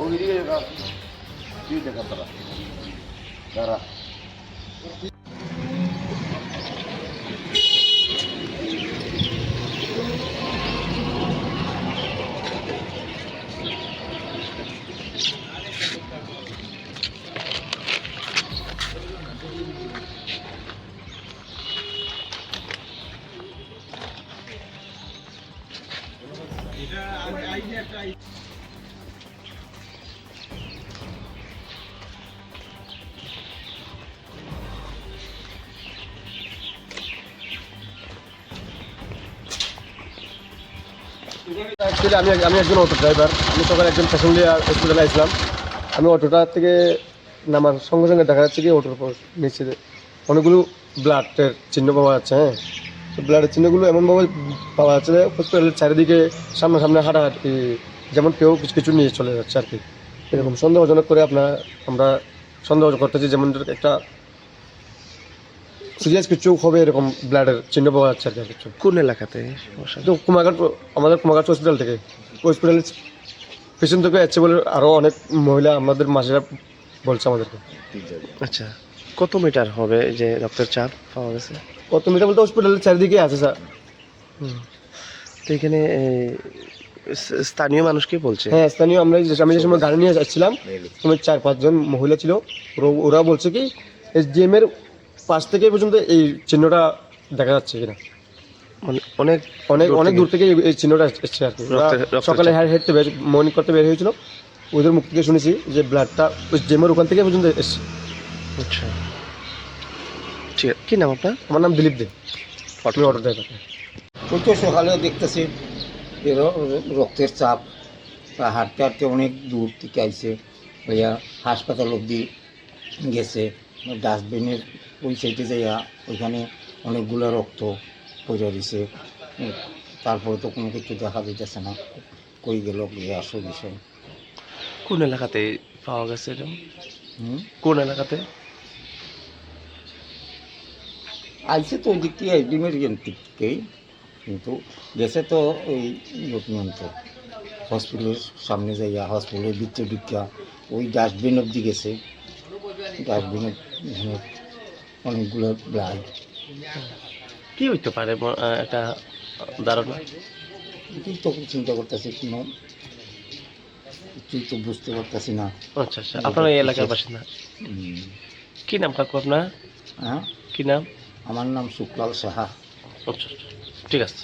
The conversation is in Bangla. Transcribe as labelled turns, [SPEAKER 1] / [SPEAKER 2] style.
[SPEAKER 1] Oh, hindi kayo ka... Hindi ka tara. Tara. Yeah, I, I, I, I. Actually আমি আমি একজন অটো ড্রাইভার আমি সকালে একজন প্যাসেঞ্জার হসপিটালে আসলাম আমি অটোটা থেকে নামার সঙ্গে সঙ্গে দেখা যাচ্ছে কি অটোর উপর নিচে অনেকগুলো ব্লাডের চিহ্ন পাওয়া যাচ্ছে হ্যাঁ। তো ব্লাডের চিহ্নগুলো এমনভাবে পাওয়া যাচ্ছে যে হসপিটালের চারিদিকে সামনে সামনে হাঁটাহাঁটি, যেমন কেউ কিছু কিছু নিয়ে চলে যাচ্ছে আর কি। এরকম সন্দেহজনক করে আপনার আমরা সন্দেহ করতেছি, যেমন একটা সিরিয়াস কিছু হবে এরকম ব্লাডের চিহ্ন পাওয়া যাচ্ছে আর কিছু।
[SPEAKER 2] কোন এলাকাতে?
[SPEAKER 1] তো কুমারঘাট আমাদের কুমারঘাট হসপিটাল থেকে। হসপিটালের পেছন থেকে যাচ্ছে বলে আরও অনেক মহিলা আমাদের মাসেরা বলছে আমাদেরকে।
[SPEAKER 2] আচ্ছা কত মিটার হবে যে রক্তের চাপ পাওয়া গেছে?
[SPEAKER 1] কত মিটার বলতে হসপিটালের চারিদিকে আছে স্যার।
[SPEAKER 2] তো এখানে স্থানীয় মানুষ কি বলছে?
[SPEAKER 1] হ্যাঁ স্থানীয় আমরা আমি যে সময় গাড়ি নিয়ে যাচ্ছিলাম চার পাঁচজন মহিলা ছিল। ওরা- বলছে কি এসডিএম এর পাশ থেকে পর্যন্ত এই চিহ্নটা দেখা যাচ্ছে কিনা?
[SPEAKER 2] মানে অনেক
[SPEAKER 1] অনেক অনেক দূর থেকে এই- চিহ্নটা এসছে আর কি। সকালে। হ্যাঁ হেঁটতে বের মর্নিং করতে বের হয়েছিল। ওদের মুখ থেকে শুনেছি যে ব্লাডটা ওই জেমের ওখান থেকে পর্যন্ত এসছে।
[SPEAKER 2] আচ্ছা। ঠিক আছে। কি নাম আপনার?
[SPEAKER 1] আমার নাম দিলীপ দে। আমি অটো ড্রাইভার
[SPEAKER 3] ওই তো সকালেও দেখতেছি রক্তের চাপ হাঁটতে হাঁটতে অনেক দূর থেকে আইছে। ভাইয়া হাসপাতাল অবধি গেছে। ডাস্টবিনের ওই সাইডে যাইয়া ওইখানে অনেকগুলো রক্ত পড়ে দিছে। তারপরে তো কোনো কিছু দেখা যাইতেছে না। কই গেল গিয়ে আসো বিষয়।
[SPEAKER 2] কোন এলাকাতে পাওয়া গেছে এটা
[SPEAKER 3] হুম?
[SPEAKER 2] কোন এলাকাতে?
[SPEAKER 3] আইছে তো ওই দিক থেকে এসডিমের থেকেই কিন্তু গেছে তো ওই পর্যন্ত হসপিটালের সামনে যাইয়া হসপিটালের ভিতরে ঢুকিয়া ওই ডাস্টবিন অব্দি গেছে। ডাস্টবিনের অনেকগুলো ব্লাড।
[SPEAKER 2] কি হইতে পারে একটা ধারণা?
[SPEAKER 3] তো চিন্তা করতেছি কোনো কিছুই তো বুঝতে পারতেছি না।
[SPEAKER 2] আচ্ছা আচ্ছা আপনার এই এলাকার বাসিন্দা? কি নাম কাকু আপনার?
[SPEAKER 3] হ্যাঁ?
[SPEAKER 2] কি নাম?
[SPEAKER 3] আমার নাম শুক্লাল সাহা।
[SPEAKER 2] আচ্ছা আচ্ছা ঠিক আছে।